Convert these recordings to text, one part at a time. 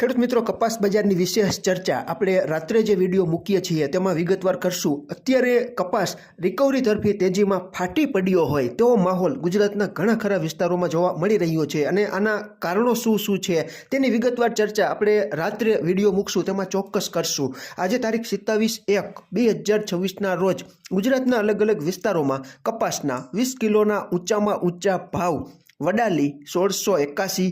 ખેડૂત મિત્રો, કપાસ બજારની વિશેષ ચર્ચા. આપણે રાત્રે જે વીડિયો મૂકીએ છીએ, તેમાં વિગતવાર કરશું. અત્યારે કપાસ રિકવરી તરફી તેજીમાં ફાટી પડ્યો હોય તેવો માહોલ ગુજરાતના ઘણા ખરા વિસ્તારોમાં જોવા મળી રહ્યો છે. અને આના કારણો શું શું છે, તેની વિગતવાર ચર્ચા આપણે રાત્રે વીડિયો મૂકશું, તેમાં ચોક્કસ કરશું. આજે તારીખ સિત્તાવીસ એક બે હજાર છવ્વીસના રોજ ગુજરાતના અલગ અલગ વિસ્તારોમાં કપાસના વીસ કિલોના ઊંચામાં ઊંચા ભાવ વડાલી સોળસો એકાસી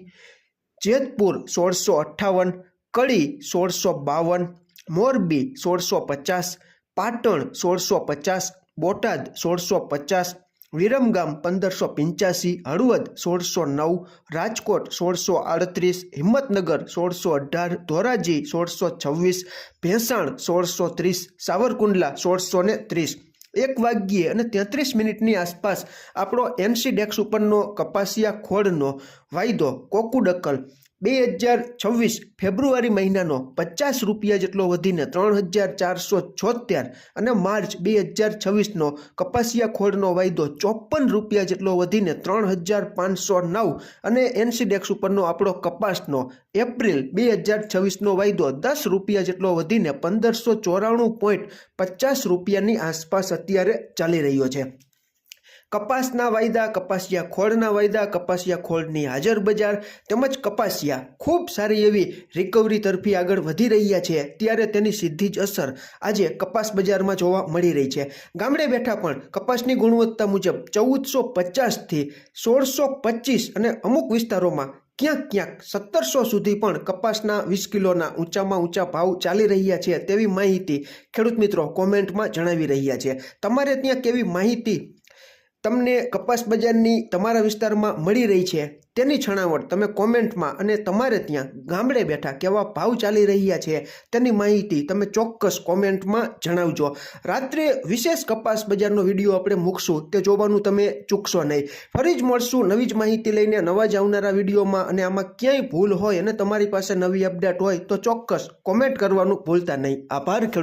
જેતપુર સોળસો અઠ્ઠાવન, કડી સોળસો બાવન, મોરબી સોળસો પચાસ, પાટણ સોળસો પચાસ, બોટાદ સોળસો પચાસ, વિરમગામ પંદરસો પંચ્યાસી, હળવદ સોળસો નવ, રાજકોટ સોળસો આડત્રીસ, હિંમતનગર સોળસો અઢાર, ધોરાજી સોળસો છવ્વીસ, ભેંસાણ સોળસો ત્રીસ, સાવરકુંડલા સોળસો ને ત્રીસ. એક વાગ્યે અને તેત્રીસ મિનિટની આસપાસ આપણો એનસી ડેક્સ ઉપરનો કપાસિયા ખોળનો વાયદો કોકુડકલ બે હજાર છવ્વીસ ફેબ્રુઆરી મહિનાનો પચાસ રૂપિયા જેટલો વધીને ત્રણ હજાર ચારસો છોતેર અને માર્ચ બે હજાર છવ્વીસનો કપાસિયા ખોળનો વાયદો ચોપન રૂપિયા જેટલો વધીને ત્રણ હજાર પાંચસો નવ અને એનસીડેક્સ ઉપરનો આપણો કપાસનો એપ્રિલ બે હજાર છવ્વીસનો વાયદો દસ રૂપિયા જેટલો વધીને પંદરસો ચોરાણું પોઈન્ટ પચાસ રૂપિયાની આસપાસ અત્યારે ચાલી રહ્યો છે. કપાસના વાયદા, કપાસિયા ખોળના વાયદા, કપાસિયા ખોળની હાજર બજાર તેમજ કપાસિયા ખૂબ સારી એવી રિકવરી તરફી આગળ વધી રહ્યા છે. ત્યારે તેની સીધી જ અસર આજે કપાસ બજારમાં જોવા મળી રહી છે. ગામડે બેઠા પણ કપાસની ગુણવત્તા મુજબ ચૌદસો પચાસથી સોળસો પચીસ અને અમુક વિસ્તારોમાં ક્યાંક ક્યાંક સત્તરસો સુધી પણ કપાસના વીસ કિલોના ઊંચામાં ઊંચા ભાવ ચાલી રહ્યા છે તેવી માહિતી ખેડૂત મિત્રો કોમેન્ટમાં જણાવી રહ્યા છે. તમારે ત્યાં કેવી માહિતી તમને કપાસ બજારની તમારા વિસ્તારમાં મળી રહી છે તેની છણાવટ તમે કોમેન્ટમાં અને તમારે ત્યાં ગામડે બેઠા કેવા ભાવ ચાલી રહ્યા છે તેની માહિતી તમે ચોક્કસ કોમેન્ટમાં જણાવજો. રાત્રે વિશેષ કપાસ બજારનો વીડિયો આપણે મૂકશું, તે જોવાનું તમે ચૂકશો નહીં. ફરી જ મળશું નવી જ માહિતી લઈને નવા જ આવનારા વિડીયોમાં અને આમાં ક્યાંય ભૂલ હોય અને તમારી પાસે નવી અપડેટ હોય તો ચોક્કસ કોમેન્ટ કરવાનું ભૂલતા નહીં. આભાર